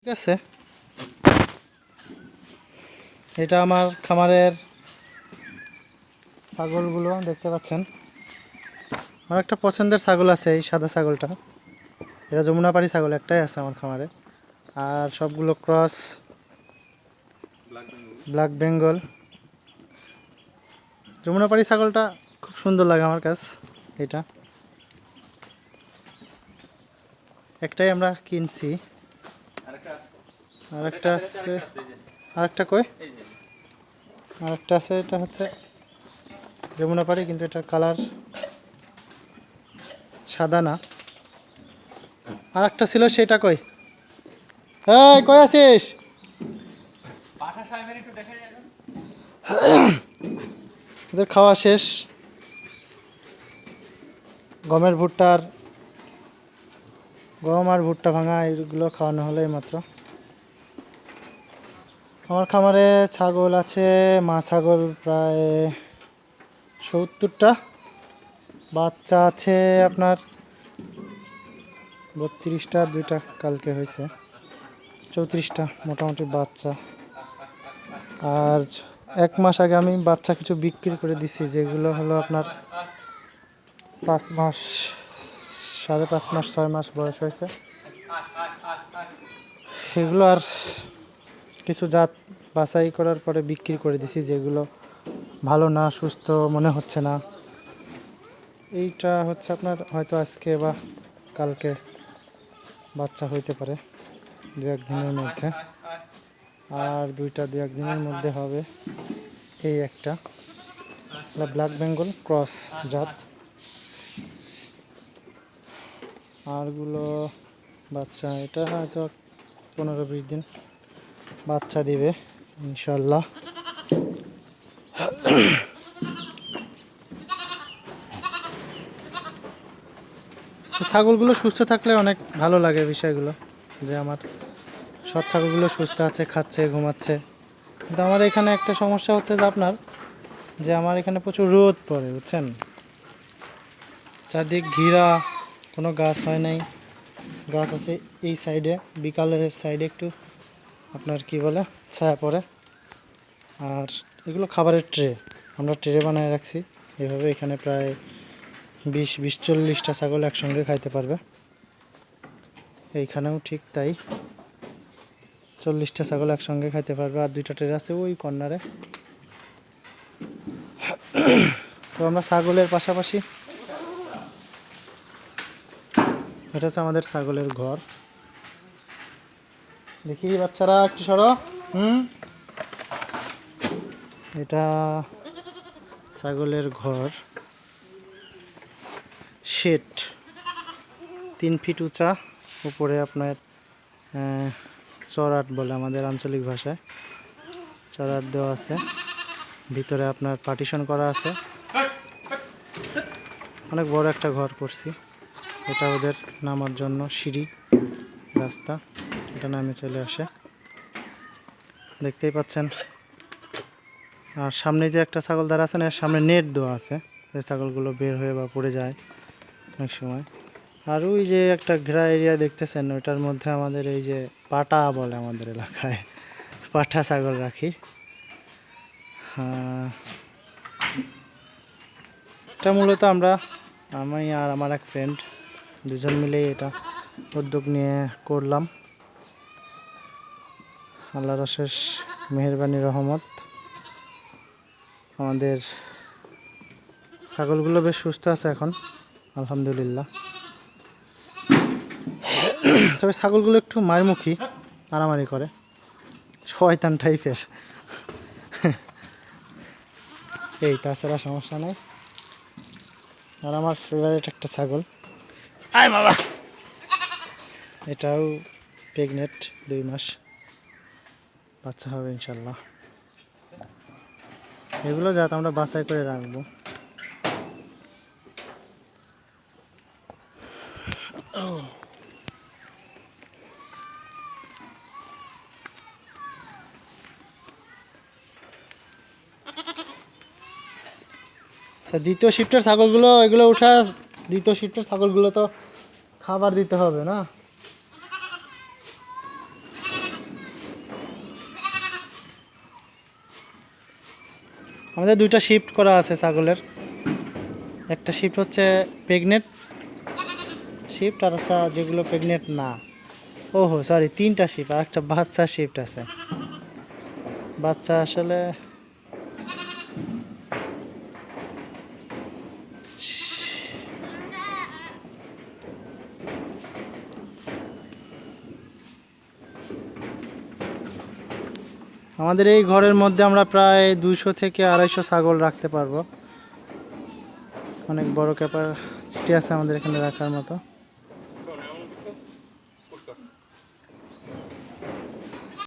ঠিক আছে। এটা আমার খামারের ছাগলগুলো, দেখতে পাচ্ছেন। আমার একটা পছন্দের ছাগল আছে, এই সাদা ছাগলটা। এটা যমুনাপাড়ি ছাগল, একটাই আছে আমার খামারে। আর সবগুলো ক্রস, ব্ল্যাক বেঙ্গল। যমুনাপাড়ি ছাগলটা খুব সুন্দর লাগে আমার কাছে, এটা। একটাই আমরা কিনছি। আর একটা আছে আর একটা কই? আর একটা আছে, এটা হচ্ছে যমুনাপাড়ি কিন্তু এটার কালার সাদা না। আর একটা ছিল সেটা কই? হ্যাঁ কই আছিস? ওদের খাওয়া শেষ। গমের ভুট্টার, গম আর ভুট্টা ভাঙা এগুলো খাওয়ানো হলো মাত্র আমার খামারে ছাগল আছে, মা ছাগল প্রায় সত্তরটা। বাচ্চা আছে আপনার বত্রিশটা, দুইটা কালকে হয়েছে। চৌত্রিশটা মোটামুটি বাচ্চা। আর এক মাস আগে আমি বাচ্চা কিছু বিক্রি করে দিছি, যেগুলো হলো আপনার পাঁচ মাস, সাড়ে পাঁচ মাস, ছয় মাস বয়স হয়েছে। সেগুলো আর কিছু জাত বাছাই করার পরে বিক্রি করে দিছি, যেগুলো ভালো না, সুস্থ মনে হচ্ছে না। এইটা হচ্ছে আপনার হয়তো আজকে বা কালকে বাচ্চা হইতে পারে দু দিনের মধ্যে। আর দুইটা দু দিনের মধ্যে হবে এই একটা। ব্ল্যাক বেঙ্গল ক্রস জাত। আরগুলো বাচ্চা, এটা হয়তো পনেরো বিশ দিন বাচ্চা দিবে, ইনশাল্লাহ। ছাগলগুলো সুস্থ থাকলে অনেক ভালো লাগে বিষয়গুলো, যে আমার সব ছাগলগুলো সুস্থ আছে, খাচ্ছে, ঘুমাচ্ছে। কিন্তু আমার এখানে একটা সমস্যা হচ্ছে যে আপনার, যে আমার এখানে প্রচুর রোদ পড়ে, বুঝছেন? চারদিক ঘিরা, কোনো গাছ হয় নাই। গাছ আছে এই সাইডে বিকালের সাইডে একটু আপনার কি বলে, ছায়া পড়ে। আর এগুলো খাবারের ট্রে, আমরা ট্রে বানায় রাখছি। এভাবে এখানে প্রায় বিশ বিশ চল্লিশটা ছাগল একসঙ্গে খাইতে পারবে। এইখানেও ঠিক তাই। চল্লিশটা ছাগল একসঙ্গে খাইতে পারবে, আর দুইটা ট্রে আছে ওই কর্নারে। তো আমরা ছাগলের পাশাপাশি, এটা হচ্ছে আমাদের ছাগলের ঘর। দেখি, বাচ্চারা, একটু সরো। হুম? এটা ছাগলের ঘর। শেড। তিন ফিট উঁচা, উপরে আপনার চড়াট বলে আমাদের আঞ্চলিক ভাষায়। চরাট দেওয়া আছে। ভিতরে আপনার পার্টিশন করা আছে। অনেক বড় একটা ঘর করছি। এটা ওদের নামার জন্য সিঁড়ি, রাস্তা। এটা নামে চলে আসে। দেখতেই পাচ্ছেন। আর সামনে যে একটা ছাগল দ্বারা আছে না, এর সামনে নেট দেওয়া আছে। যে ছাগলগুলো বের হয়ে বা পড়ে যায় অনেক সময়। আর ওই যে একটা ঘেরা এরিয়া দেখতেছেন, ওইটার মধ্যে আমাদের এই যে পাটা বলে আমাদের এলাকায়। পাঠা ছাগল রাখি। এটা মূলত আমরা, আমি আর আমার এক ফ্রেন্ড দুজন মিলেই এটা উদ্যোগ নিয়ে করলাম। আল্লাহর অশেষ মেহরবানি, রহমত। আমাদের ছাগলগুলো বেশ সুস্থ আছে এখন, আলহামদুলিল্লাহ। তবে ছাগলগুলো একটু মারমুখী, মারামারি করে। শয়তান টাইপের এই, তাছাড়া সমস্যা নাই। আর আমার ফেভারিট একটা ছাগল। আয় বাবা! এটাও প্রেগনেন্ট দুই মাস। বাচ্চা হবে ইনশাল্লাহ। এগুলো যাতে আমরা বাছাই করে রাখব। আচ্ছা, দ্বিতীয় শিফটের ছাগলগুলো এগুলো উঠা দ্বিতীয় শিফটের ছাগলগুলো তো খাবার দিতে হবে না? আমাদের দুইটা শিফট করা আছে ছাগলের। একটা শিফট হচ্ছে প্রেগনেন্ট শিফট আর হচ্ছে যেগুলো প্রেগনেন্ট না। ওহো সরি তিনটা শিফট আর একটা বাচ্চা শিফট আছে। বাচ্চা আসলে আমাদের এই ঘরের মধ্যে আমরা প্রায় দুশো থেকে আড়াইশো ছাগল রাখতে পারব। অনেক বড় ক্যাপার ক্যাপাসিটি আছে আমাদের এখানে রাখার মতো।